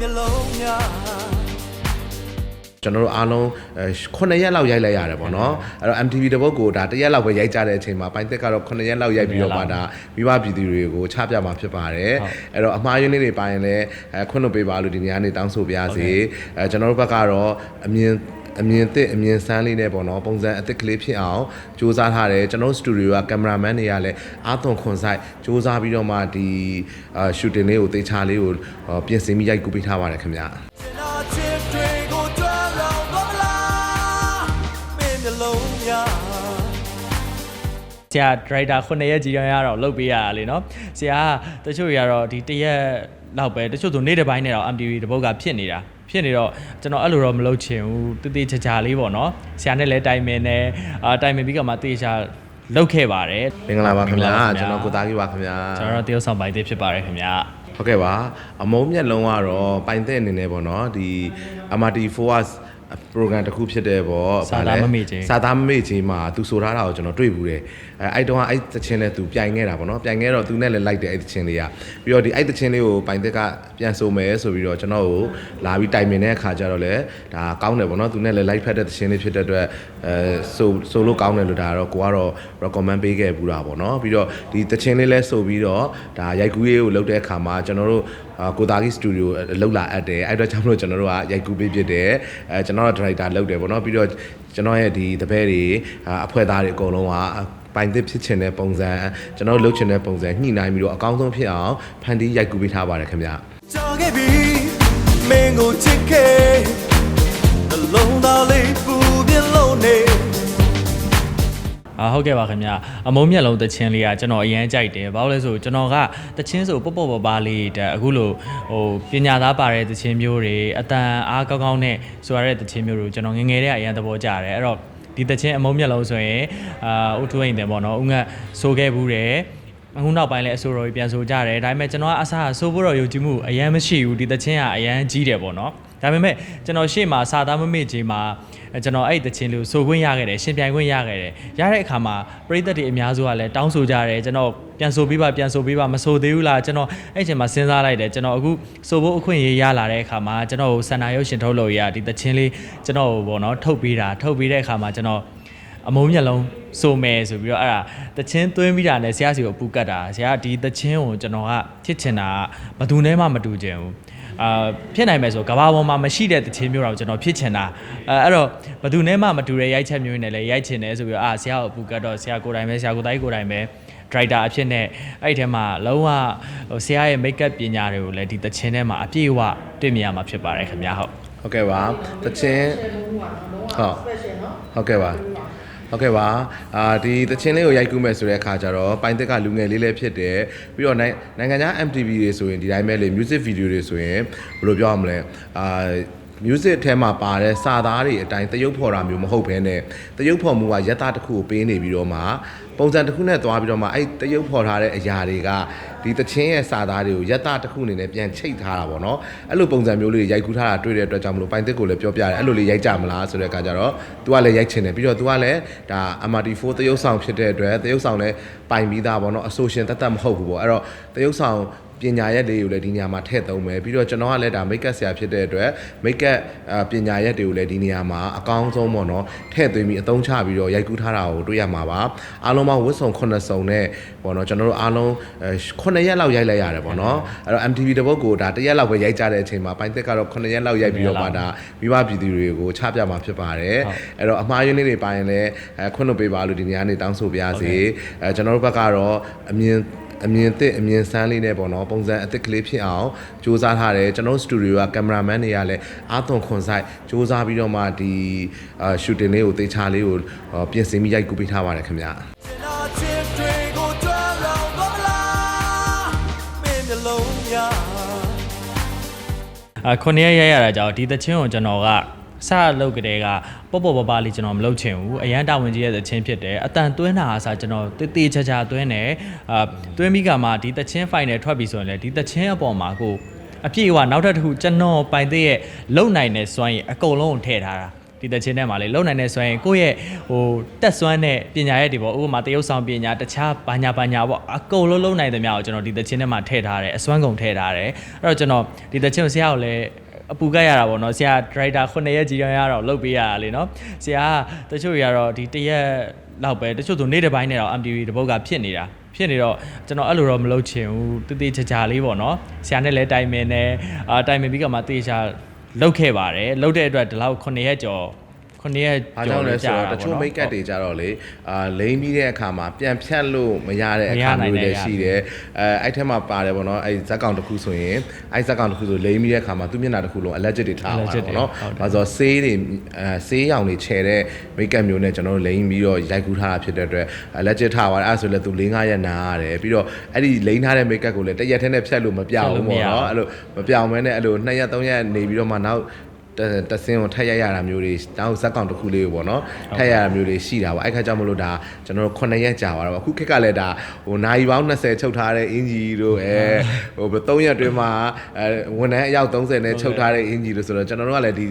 မျက်လုံးများကျွန်တော်တို့အားလုံး9ရက်လောက်ရိုက်လိုက်ရတယ်ပေါ့နော်အဲ့တော့ MTV တပုတ်ကိုဒါ1ရက်လောက်ပဲရိုက်ကြတဲ့အချိန်မှာပိုင်းသက်ကတော့9ရက်လောက်ရိုက်ပြီးတော့မှဒါမိဘပြည်သူတွေကိုချပြမှာဖြစ်ပါတယ်အဲ့တော့အမှားယွင်းလေးတွေပါရင်လည်းအဲခွင့်လွှတ်ပေးပါလို့ဒီနေ့ကနေတောင်းဆိုပါရစေအဲကျွန်တော်တို့ဘက်ကတော့အမြင် အမြင်သစ်အမြင်ဆန်းလေးနဲ့ပေါ့နော်ပုံစံအသစ်ကလေးဖြစ်အောင်စူးစမ်းထားတယ်ကျွန်တော်စတူဒီယိုကကင်မရာမန်တွေကလည်းအာသွန်ခွန်ဆိုင်စူးစမ်းပြီးတော့မှဒီအာရှူတင်လေးကိုတေချာလေးကိုပြင်ဆင်ပြီးရိုက်ကူးပေးထားပါတယ်ခင်ဗျာစင်နာချစ်တွေကိုကြွားလောင်တော့မလားမင်းမျက်လုံးများဆရာဒရိုက်တာ9ရက်ကြီးရရတော့လုပ်ပေးရတာလေနော်ဆရာကတချို့ရတော့ဒီတရက်လောက်ပဲတချို့ဆိုနေ့တစ်ပိုင်းနဲ့တော့ MTV တပုတ်ကဖြစ်နေတာ ဖြစ်နေတော့ကျွန်တော်အဲ့လိုတော့မလုပ်ချင်ဘူးတည်တည်ချာချာလေးပေါ့နော်ဆရာနဲ့လည်းတိုင်ပင်နေအာတိုင်ပင်ပြီးကမှတေချာလုပ်ခဲ့ပါတယ်မင်္ဂလာပါခင်ဗျာမင်္ဂလာပါခင်ဗျာကျွန်တော်ကိုသားကြီးပါခင်ဗျာကျွန်တော်တို့တရုတ်ဆောင်ပိုင်းသေးဖြစ်ပါတယ်ခင်ဗျာဟုတ်ကဲ့ပါအမုံမျက်လုံးကတော့ပိုင်တဲ့အနေနဲ့ပေါ့နော်ဒီ MRT Force program တစ်ခုဖြစ်တဲ့ပေါ့စာသားမမေ့ခြင်း စာသားမမေ့ခြင်းမှာသူဆိုထားတာကိုကျွန်တော်တွေ့ဘူးတယ်အဲအဲ့တုန်းကအဲ့တချင်းနဲ့သူပြိုင်ခဲ့တာပေါ့နော်ပြိုင်ခဲ့တော့သူနဲ့လည်းလိုက်တယ်အဲ့တချင်းလေးကပြီးတော့ဒီအဲ့တချင်းလေးကိုပိုင်သက်ကပြန်ဆိုမယ်ဆိုပြီးတော့ကျွန်တော်ကိုလာပြီးတိုင်ပင်တဲ့အခါကျတော့လေဒါကောင်းတယ်ပေါ့နော်သူနဲ့လည်း live ဖက်တဲ့တချင်းလေးဖြစ်တဲ့အတွက်အဲဆိုဆိုလို့ကောင်းတယ်လို့ဒါကတော့ကိုကတော့ recommend ပေးခဲ့ဘူးတာပေါ့နော်ပြီးတော့ဒီတချင်းလေးလဲဆိုပြီးတော့ဒါရိုက်ကူးရေးကိုလုပ်တဲ့အခါမှာကျွန်တော်တို့အာကိုသားကြီးစတူဒီယိုလောက်လာအပ်တယ်အဲ့တော့ကြောင့်မလို့ကျွန်တော်တို့ကရိုက်ကူးပေးဖြစ်တယ်အဲကျွန်တော်ကဒါရိုက်တာလုပ်တယ်ပေါ့နော်ပြီးတော့ကျွန်တော်ရဲ့ဒီတပည့်တွေအာအဖွဲ့သားတွေအကုန်လုံးကပိုင်သစ်ဖြစ်ချင်တဲ့ပုံစံကျွန်တော်တို့လုပ်ချင်တဲ့ပုံစံညှိနှိုင်းပြီးတော့အကောင်းဆုံးဖြစ်အောင်ဖန်တီးရိုက်ကူးပေးထားပါတယ်ခင်ဗျာကြောင်ခဲ့ပြီမင်းကိုချစ်ခဲ့နှလုံးသားလေးပူပြလုံးနေ အာဟုတ်ကဲ့ပါခင်ဗျာအမုံမျက်လုံးတချင်းလေးကကျွန်တော်အရန်ကြိုက်တယ်ဘာလို့လဲဆိုကျွန်တော်ကတချင်းဆိုပေါ့ပေါ့ပါပါလေးတက်အခုလိုဟိုပညာသားပါတဲ့တချင်းမျိုးတွေအတန်အားကောင်းကောင်းနဲ့ဆိုရတဲ့တချင်းမျိုးတွေကျွန်တော်ငယ်ငယ်တည်းကအရန်သဘောကျတယ်အဲ့တော့ဒီတချင်းအမုံမျက်လုံးဆိုရင်အာဥထုံးရင်တယ်ပေါ့နော်ဥငတ်ဆိုခဲ့ဘူးတယ်အခုနောက်ပိုင်းလဲအဆိုတော်ကြီးပြန်ဆိုကြတယ်ဒါပေမဲ့ကျွန်တော်ကအစားဆိုဖို့တော့ယုံကြည်မှုအရန်မရှိဘူးဒီတချင်းကအရန်ကြီးတယ်ပေါ့နော် ဒါပေမဲ့ကျွန်တော်ရှေ့မှာစာသားမမေ့ခြင်းမှာအဲကျွန်တော်အဲ့တချင်းလေးကိုဆိုခွင့်ရခဲ့တယ်ရှင်ပြိုင်ခွင့်ရခဲ့တယ်ရတဲ့အခါမှာပရိသတ်တွေအများစုကလည်းတောင်းဆိုကြတယ်ကျွန်တော်ပြန်ဆိုပေးပါပြန်ဆိုပေးပါမဆိုသေးဘူးလားကျွန်တော်အဲ့အချိန်မှာစဉ်းစားလိုက်တယ်ကျွန်တော်အခုဆိုဖို့အခွင့်အရေးရလာတဲ့အခါမှာကျွန်တော်စန္ဒာရုပ်ရှင်ထုတ်လို့ရဒီတချင်းလေးကျွန်တော်ဘောနော်ထုတ်ပေးတာထုတ်ပေးတဲ့အခါမှာကျွန်တော်အမုံမျက်လုံးဆိုမယ်ဆိုပြီးတော့အဲ့ဒါတချင်းသွင်းပြီးတာနဲ့ဆရာစီကိုပူကတ်တာဆရာကဒီတချင်းကိုကျွန်တော်ကချစ်ချင်တာကဘယ်သူနဲ့မှမတူချင်ဘူး အာဖြစ်နိုင်မယ်ဆိုကဘာပေါ်မှာမရှိတဲ့တခြင်းမျိုးတော့ကျွန်တော်ဖြစ်ချင်တာအဲအဲ့တော့ဘယ်သူနဲ့မှမတူတဲ့ရိုက်ချက်မျိုးနဲ့လည်းရိုက်ချင်တယ်ဆိုပြီးတော့အာဆရာကိုအပူကတ်တော့ဆရာကိုယ်တိုင်ပဲဆရာကိုယ်တိုင်ကိုယ်တိုင်ပဲဒရိုက်တာအဖြစ်နဲ့အဲ့ဒီထဲမှာလုံးဝဟိုဆရာရဲ့ make up ပညာတွေကိုလည်းဒီတခြင်းထဲမှာအပြည့်အဝတွေ့မြင်ရမှာဖြစ်ပါတယ်ခင်ဗျာဟုတ်ဟုတ်ကဲ့ပါတချင်းဟုတ်ဟုတ်ကဲ့ပါ ဟုတ်ကဲ့ပါအာဒီတချင်းလေးကိုရိုက်ကူးမယ်ဆိုတဲ့အခါကျတော့ပိုင်သက်ကလူငယ်လေးလည်းဖြစ်တယ်ပြီးတော့နိုင်နိုင်ငံခြား MTV တွေဆိုရင်ဒီတိုင်းပဲလေ music video တွေဆိုရင်ဘယ်လိုပြောရမလဲအာ music အထဲမှာပါတဲ့စာသားတွေအတိုင်းတရုပ်ဖော်တာမျိုးမဟုတ်ဘဲနဲ့တရုပ်ဖော်မှုကရက်သားတစ်ခုကိုပေးနေပြီးတော့မှပုံစံတစ်ခုနဲ့သွားပြီးတော့မှအဲ့တရုပ်ဖော်ထားတဲ့အရာတွေကဒီတချင်းရဲ့စာသားတွေကိုရက်သားတစ်ခုအနေနဲ့ပြန်ချိတ်ထားတာပေါ့နော်အဲ့လိုပုံစံမျိုးလေးတွေရိုက်ကူးထားတာတွေ့တဲ့အတွက်ကြောင့်မလို့ပိုင်တစ်ကိုလည်းပြောပြတယ်အဲ့လိုလေးရိုက်ကြမလားဆိုတဲ့အခါကျတော့ तू ကလည်းရိုက်ချင်တယ်ပြီးတော့ तू ကလည်းဒါ MRT4 တရုပ်ဆောင်ဖြစ်တဲ့အတွက်တရုပ်ဆောင်လည်းပိုင်ပြီးသားပေါ့နော်အဆိုရှင်တတ်တတ်မဟုတ်ဘူးပေါ့အဲ့တော့တရုပ်ဆောင် ပညာရက်တွေကိုလည်းဒီနေရာမှာထည့်သုံးမယ်ပြီးတော့ကျွန်တော်ကလည်းဒါ make up ဆရာဖြစ်တဲ့အတွက် make up အာပညာရက်တွေကိုလည်းဒီနေရာမှာအကောင်းဆုံးပေါ့နော်ထည့်သွင်းပြီးအသုံးချပြီးတော့ရိုက်ကူးထားတာကိုတွေ့ရမှာပါအားလုံးပေါင်းဝတ်စုံ9စုံနဲ့ပေါ့နော်ကျွန်တော်တို့အားလုံး9ရက်လောက်ရိုက်လိုက်ရတယ်ပေါ့နော်အဲ့တော့ MTV တပုတ်ကိုဒါ1ရက်လောက်ပဲရိုက်ကြတဲ့အချိန်မှာပိုင်းသက်ကတော့9ရက်လောက်ရိုက်ပြီးတော့မှဒါမိဘပြည်သူတွေကိုချပြမှာဖြစ်ပါတယ်အဲ့တော့အမှားယွင်းလေးတွေပါရင်လည်းအဲခွင့်လွှတ်ပေးပါလို့ဒီနေရာနေတောင်းဆိုပါရစေအဲကျွန်တော်တို့ဘက်ကတော့အမြင် အမြင်သစ်အမြင်ဆန်းလေးနဲ့ပေါ့နော်ပုံစံအသစ်ကလေးဖြစ်အောင်စူးစမ်းထားတယ်ကျွန်တော်စတူဒီယိုကကင်မရာမန်တွေကလည်းအာသွန်ခွန်ဆိုင်စူးစမ်းပြီးတော့မှဒီအာရှူတင်လေးကိုတေချာလေးကိုအာပြင်ဆင်ပြီးရိုက်ကူးပေးထားပါတယ်ခင်ဗျာစင်နာချစ်တွေကိုကြွားလောင်တော့မလားမင်းမျက်လုံးများအာခုနှစ်ရက်ရက်ရတာကြောင့်ဒီတချင်းကိုကျွန်တော်က စလုပ်ကြတဲ့ကပေါ့ပေါ့ပပလေးကျွန်တော်မလုပ်ချင်ဘူးအရန်တာဝန်ကြီးရဲ့တချင်းဖြစ်တယ်အတန်သွင်းတာအစားကျွန်တော်တေးသေးချာချာသွင်းတယ်အာသွင်းပြီးကမှဒီတချင်း final ထွက်ပြီဆိုရင်လေဒီတချင်းအပေါ်မှာကိုအပြည့်အဝနောက်ထပ်တစ်ခုကျွန်တော်ပိုင်သေးရဲ့လုံနိုင်တဲ့စွမ်းရည်အကုန်လုံးကိုထည့်ထားတာ ဒီတချင်းထဲမှာလေလုံနိုင်နေဆိုရင်ကိုယ့်ရဲ့ဟိုတက်စွမ်းတဲ့ပညာရဲ့ဒီပေါ့ဥပမာတရုပ်ဆောင်ပညာတခြားဘာညာဘာညာပေါ့အကုန်လုံးလုံနိုင်တဲ့များကိုကျွန်တော်ဒီတချင်းထဲမှာထည့်ထားတယ်အစွမ်းကုန်ထည့်ထားတယ်အဲ့တော့ကျွန်တော်ဒီတချင်းကိုဆရာကိုလည်းအပူကတ်ရတာပေါ့နော်ဆရာဒရိုက်တာ9ရက်ကြီးရရတော့လုပ်ပေးရတာလေနော်ဆရာကတချို့တွေကတော့ဒီတရက်လောက်ပဲတချို့ဆိုနေ့တစ်ပိုင်းနဲ့တော့ MTV တပုတ်ကဖြစ်နေတာဖြစ်နေတော့ကျွန်တော်အဲ့လိုတော့မလုပ်ချင်ဘူးတတိချာချာလေးပေါ့နော်ဆရာနဲ့လည်းတိုင်ပင်နေအာတိုင်ပင်ပြီးကမှတေချာ လုပ်ခဲ့ပါတယ်လုပ်တဲ့အတွက်ဒီလောက်9ရက်ကျော် 9ရက်အားကျော်ကြောင့်လဲဆိုကြာတော့တာတချို့ပေါ့နော်မိတ်ကပ်တွေကြတော့လေအာလိမ့်ပြီးတဲ့အခါမှာပြန်ဖြတ်လို့မရတဲ့အခါမရနိုင်မျိုးတဲ့လည်းရှိတယ်အဲအဲ့ထက်မှာပါတယ်ပေါ့နော်အဲ့ဇက်ကောင်တစ်ခုဆိုရင်အဲ့ဇက်ကောင်တစ်ခုဆိုလိမ့်ပြီးတဲ့အခါမှာသူ့မျက်နှာတစ်ခုလုံး allergic တွေထားအောင်ပေါ့နော်ဒါဆိုဆေးတွေအဲဆေးရောင်တွေခြယ်တဲ့မိတ်ကပ်မျိုးနဲ့ကျွန်တော်တို့လိမ့်ပြီးတော့ရိုက်ကူးထားတာဖြစ်တဲ့အတွက် allergic ထားပါတယ်အဲ့ဆိုလည်းသူ၄၅ရက်နာရတယ်ပြီးတော့အဲ့ဒီလိမ့်ထားတဲ့မိတ်ကပ်ကိုလည်းတစ်ရက်တည်းနဲ့ဖြတ်လို့မပြောင်းဘူးပေါ့နော်အဲ့လိုမပြောင်းမဲနဲ့အဲ့လို2ရက်3ရက်နေပြီးတော့မှနောက် တတဆင်းကိုထက်ရရတာမျိုးတွေတောင်းဇက်ကောင်တစ်ခုလေးကိုပေါ့နော်ထက်ရရတာမျိုးတွေရှိတာပေါ့အဲ့ခါကြောင့်မလို့ဒါကျွန်တော်တို့9ရက်ကြာသွားတော့အခုခက်ကလည်းဒါဟိုနိုင်ပေါင်း20ချုပ်ထားတဲ့အင်ဂျီတို့အဲဟို3ရက်တွင်းမှာအဲဝန်ထမ်းအယောက်30နဲ့ချုပ်ထားတဲ့အင်ဂျီတို့ဆိုတော့ကျွန်တော်တို့ကလည်းဒီ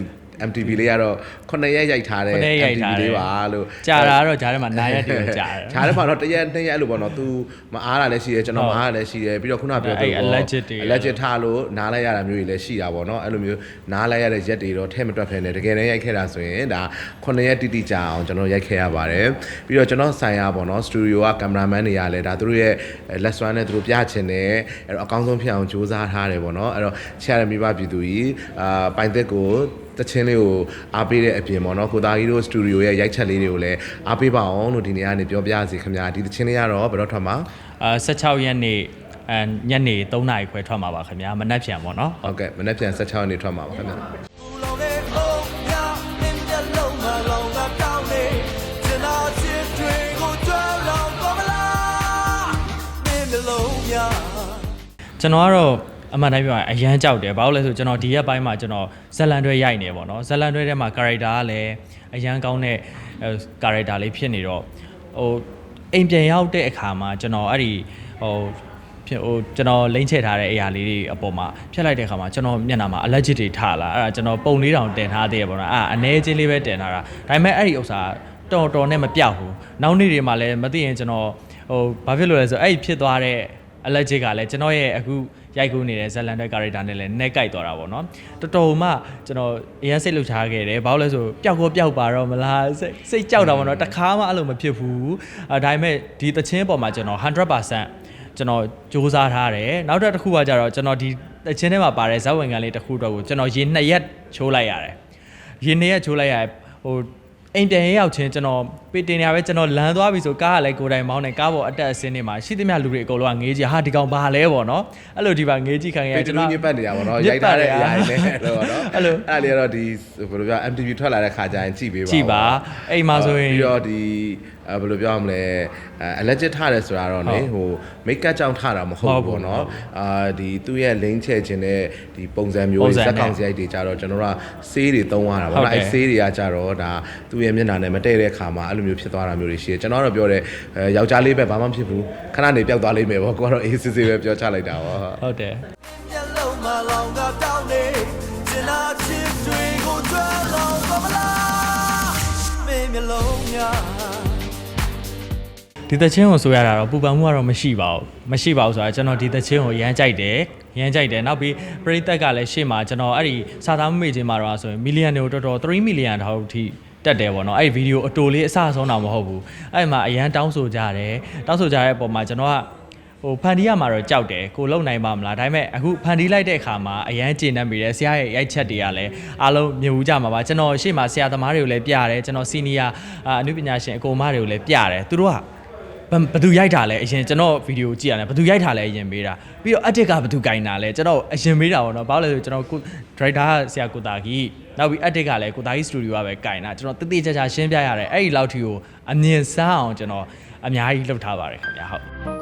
MTV လေးကတော့9ရက်ရိုက်ထားတဲ့9ရက်ရိုက် MTV ထားတယ်လေးပါလို့ကြာတာကတော့ဂျားထဲမှာ9ရက်တည်းပဲကြာတယ်ခြားတယ်ပါတော့တစ်ရက်နှစ်ရက်အဲ့လိုပေါ့နော် तू မအားတာလည်းရှိတယ်ကျွန်တော်မအားတာလည်းရှိတယ်ပြီးတော့ခုနပြောအဲ့သူ allergic တွေ allergic ထားလို့နားလိုက်ရတာမျိုးတွေလည်းရှိတာပေါ့နော်အဲ့လိုမျိုးနားလိုက်ရတဲ့ရက်တွေတော့ထဲမတွက်ဖ ೇನೆ တကယ်တမ်းရိုက်ခဲ့တာဆိုရင်ဒါ9ရက်တိတိကြာအောင်ကျွန်တော်ရိုက်ခဲ့ရပါတယ်ပြီးတော့ကျွန်တော်ဆိုင်ရပေါ့နော်စတူဒီယိုကကင်မရာမန်တွေကလည်းဒါသူတို့ရဲ့လက်စွမ်းနဲ့သူတို့ပြချင်တယ်အဲ့တော့အကောင်းဆုံးဖြစ်အောင်စူးစမ်းထားတယ်ပေါ့နော်အဲ့တော့ချရမိဘပြည်သူကြီးအာပိုင်သက်ကို တချင်းလေးကိုအားပေးတဲ့အပြင်ပေါ့နော်ကိုသားကြီးတို့စတူဒီယိုရဲ့ရိုက်ချက်လေးတွေကိုလည်းအားပေးပါအောင်လို့ဒီနေ့ကနေပြောပြစီခင်ဗျာဒီတချင်းလေးကတော့ဘယ်တော့ထွက်မှာအာ16ရက်နေ့အညနေ3နာရီခွဲထွက်မှာပါခင်ဗျာမနက်ဖြန်ပေါ့နော်ဟုတ်ကဲ့မနေ့ပြန်16ရက်နေ့ထွက်မှာပါခင်ဗျာဘူးလုံးနဲ့အုံရမင်းမျက်လုံးမှာလောင်ကတောင်းနေကျနာချစ်တွေကိုကြွားလောင်ပါမလားမင်းမျက်လုံးများကျွန်တော်ကတော့ အမှန်တိုင်းပြောရင်အရန်ကြောက်တယ်ဘာလို့လဲဆိုကျွန်တော်ဒီရက်ပိုင်းမှာကျွန်တော်ဇက်လန်တွဲရိုက်နေပေါ့နော်ဇက်လန်တွဲထဲမှာ character ကလည်းအရန်ကောင်းတဲ့အဲ character လေးဖြစ်နေတော့ဟိုအိမ်ပြန်ရောက်တဲ့အခါမှာကျွန်တော်အဲ့ဒီဟိုဖြစ်ဟိုကျွန်တော်လိမ့်ချထားတဲ့အရာလေးတွေအပေါ်မှာဖြတ်လိုက်တဲ့အခါမှာကျွန်တော်မျက်နှာမှာ allergic တွေထလာအဲ့ဒါကျွန်တော်ပုံလေးတောင်တင်ထားသေးရပေါ့နော်အဲ့ဒါအနေချင်းလေးပဲတင်ထားတာဒါပေမဲ့အဲ့ဒီဥစ္စာတော်တော်နဲ့မပြောက်ဘူးနောက်နေ့တွေမှာလည်းမသိရင်ကျွန်တော်ဟိုဘာဖြစ်လို့လဲဆိုအဲ့ဒီဖြစ်သွားတဲ့ allergic ကလည်းကျွန်တော်ရဲ့အခု ရိုက်ကူးနေတဲ့ဇလန်တဲ့ character နဲ့လည်းနဲ့ကြိုက်သွားတာပေါ့နော်တော်တော်မှကျွန်တော်အရင်စိတ်လှုပ်ရှားခဲ့တယ်ဘာလို့လဲဆိုပျောက်ကောပျောက်ပါတော့မလားစိတ်စိတ်ကြောက်တာပေါ့နော်တခါမှအဲ့လိုမဖြစ်ဘူးအဲဒါပေမဲ့ဒီတချင်းပေါ်မှာကျွန်တော်100%ကျွန်တော်စူးစမ်းထားတယ်နောက်တစ်ခုကကြတော့ကျွန်တော်ဒီတချင်းထဲမှာပါတဲ့ဇက်ဝင်ကန်လေးတစ်ခုတော့ကိုကျွန်တော်ရေနှစ်ရက်ချိုးလိုက်ရတယ်ရေနှစ်ရက်ချိုးလိုက်ရတယ်ဟိုအိမ်ပြန်ရရောက်ချင်းကျွန်တော်ပေတင်နေရပဲကျွန်တော်လမ်းသွားပြီဆိုကားကလည်းကိုယ်တိုင်မောင်းနေကားပေါ်အတက်အဆင်းနေမှာရှိသမျှလူတွေအကုန်လုံးကငေးကြဟာဒီကောင်ဘာလဲပေါ့နော်အဲ့လိုဒီပါငေးကြည့်ခံရပေကျွန်တူတော်ညစ်ပတ်နေတာပေါ့နော်ညစ်ရိုက်ပတ်ထားနေတဲ့အရရာတွေလည်းလို့ပေါ့နော်အဲ့လိုအဲ့လေးကတော့ဒီဘယ်လိုပြော MTV ထွက်လာတဲ့ခါကျရင်ကြည့်ပေးပါကြည့်ပါအိမ်မှာဆိုရင်ပြီးတော့ဒီအဲဘယ်လိုပြောရမလဲအဲ allergic ထားတယ်ဆိုတာတော့လေဟုတ်ဟို make up ကြောင့်ထားတာမဟုတ်ဟုတ်ဘူးဘူးပေါ့နော်အာဒီသူ့ရဲ့ link ချဲ့ခြင်းတဲ့ဒီပုံစံမျိုးပုံတွေစံဇက်ကောင်နဲ့စရိုက်တွေကြတော့ကျွန်တော်တို့ကဆေးတွေသုံးရတာဟုတ်ပေါ့နော်တယ်အဲဆေးတွေကကြတော့ဒါသူ့ရဲ့မျက်နှာနဲ့မတည့်တဲ့ခါမှာအဲ့လိုမျိုးဖြစ်သွားတာမျိုးတွေရှိတယ်ကျွန်တော်ကတော့ပြောတယ်အဲယောက်ျားလေးပဲဘာမှမဖြစ်ဘူးခဏနေပျောက်သွားလိမ့်မယ်ပေါ့ကိုကတော့အေးစစ်စစ်ပဲပြောချလိုက်တာပေါ့ဟုတ်ဟုတ်တယ်မျက်လုံးမှာလောင်ကတောင်းနေကျနာချစ်တွေကိုကြွားလောင်ပါမလားမင်းမျက်လုံးများဒီသချင်းကိုဆိုရတာတော့ပူပန်မှုကတော့မရှိပါဘူးမရှိပါဘူးဆိုတာကျွန်တော်ဒီသချင်းကိုရမ်းကြိုက်တယ်ရမ်းကြိုက်တယ်နောက်ပြီးပရိသတ်ကလည်းရှေ့မှာကျွန်တော်အဲ့ဒီစာသားမမေ့ခြင်းမှာတော့ဆိုရင်မီလီယံတွေကိုတော်တော်3မီလီယံတောင်ထိ တက်တယ်ပေါ့နော်အဲ့ဒီဗီဒီယိုအတိုလေးအစအဆုံးတော့မဟုတ်ဘူးအဲ့ဒီမှာအရန်တောင်းဆိုကြတယ်တောင်းဆိုကြတဲ့အပေါ်မှာကျွန်တော်ကဟိုဖန်တီးရမှာတော့ကြောက်တယ်ကိုလုံနိုင်ပါမလားဒါပေမဲ့အခုဖန်တီးလိုက်တဲ့အခါမှာအရန်ကျဉ်တတ်မိတယ်ဆရာရဲ့ရိုက်ချက်တွေကလည်းအားလုံးမြင်ဘူးကြမှာပါကျွန်တော်ရှေ့မှာဆရာသမားတွေကိုလည်းပြရတယ်ကျွန်တော်စီနီယာအနုပညာရှင်အကိုမတွေကိုလည်းပြတယ်သူတို့က ဘယ်ဘယ်သူရိုက်တာလဲအရင်ကျွန်တော်ဗီဒီယိုကြည့်ရတယ်ဘယ်သူရိုက်တာလဲအရင်မေးတာပြီးတော့ edit ကဘယ်သူကင်တာလဲကျွန်တော်အရင်မေးတာပေါ့နော်ဘာလို့လဲဆိုကျွန်တော်ကို director ကဆရာကိုတာကြီးနောက်ပြီး edit ကလည်းကိုတာကြီး studio ကပဲကင်တာကျွန်တော်တတိကျကျရှင်းပြရတယ်အဲ့ဒီလောက်ထိကိုအမြင်ဆန်းအောင်ကျွန်တော်အများကြီးလုပ်ထားပါတယ်ခင်ဗျာဟုတ်